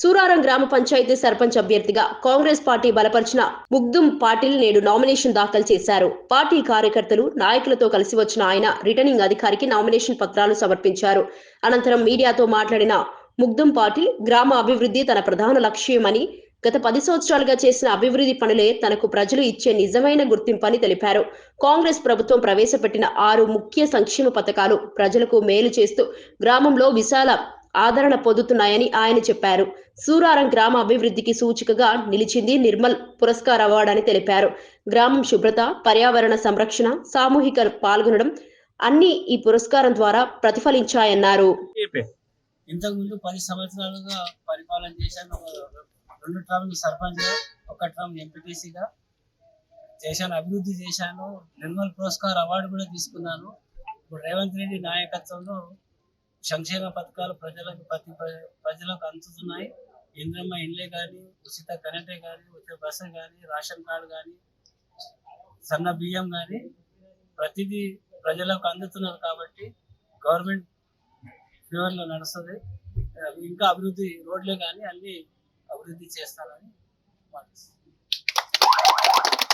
సూరారం గ్రామ పంచాయతీ సర్పంచ్ అభ్యర్థిగా కాంగ్రెస్ పార్టీ బలపరిచిన ముగ్దుం పాటిల్ నేడు నామినేషన్ దాఖలు చేశారు. పార్టీ కార్యకర్తలు నాయకులతో కలిసి వచ్చిన ఆయన రిటర్నింగ్ అధికారికి నామినేషన్ పత్రాలు సమర్పించారు. అనంతరం మీడియాతో మాట్లాడిన ముగ్దుం పాటిల్ గ్రామ అభివృద్ధి తన ప్రధాన లక్ష్యమని గత పది సంవత్సరాలుగా చేసిన అభివృద్ధి పనులే తనకు ప్రజలు ఇచ్చే నిజమైన గుర్తింపని తెలిపారు. కాంగ్రెస్ ప్రభుత్వం ప్రవేశపెట్టిన ఆరు ముఖ్య సంక్షేమ పథకాలు ప్రజలకు మేలు చేస్తూ గ్రామంలో విశాల ఆదరణ పొందుతున్నాయని ఆయన చెప్పారు. సూరారం గ్రామ అభివృద్ధికి సూచికగా నిలిచింది నిర్మల్ పురస్కార్ అవార్డు అని తెలిపారు. గ్రామం శుభ్రత పర్యావరణ సంరక్షణ సామూహిక పాల్గొనడం అన్ని ఈ పురస్కారం ద్వారా ప్రతిఫలించాయన్నారు. ఇంతకుముందు పది సంవత్సరాలుగా పరిపాలన చేశాను. రెండు టర్మ్ సర్పంచ్గా ఒక టర్మ్ ఎంపీటీసీగా చేశాను. అభివృద్ధి చేశాను. నిర్మల్ పురస్కార్ అవార్డు కూడా తీసుకున్నాను. ఇప్పుడు రేవంత్ రెడ్డి నాయకత్వంలో సంక్షేమ పథకాలు ప్రజలకు ప్రతి ప్ర- ప్రజలకు అందుతున్నాయి. ఇంద్రమ్మ ఇండ్లే కానీ ఉచిత కరెంటే కానీ ఉచిత బస్సు కానీ రేషన్ కార్డు కానీ సన్న బియ్యం కానీ ప్రతిదీ ప్రజలకు అందుతున్నారు కాబట్టి గవర్నమెంట్ ఫీవర్లో నడుస్తుంది. ఇంకా అభివృద్ధి రోడ్లే కానీ అన్నీ అభివృద్ధి చేస్తారని భావిస్తున్నాను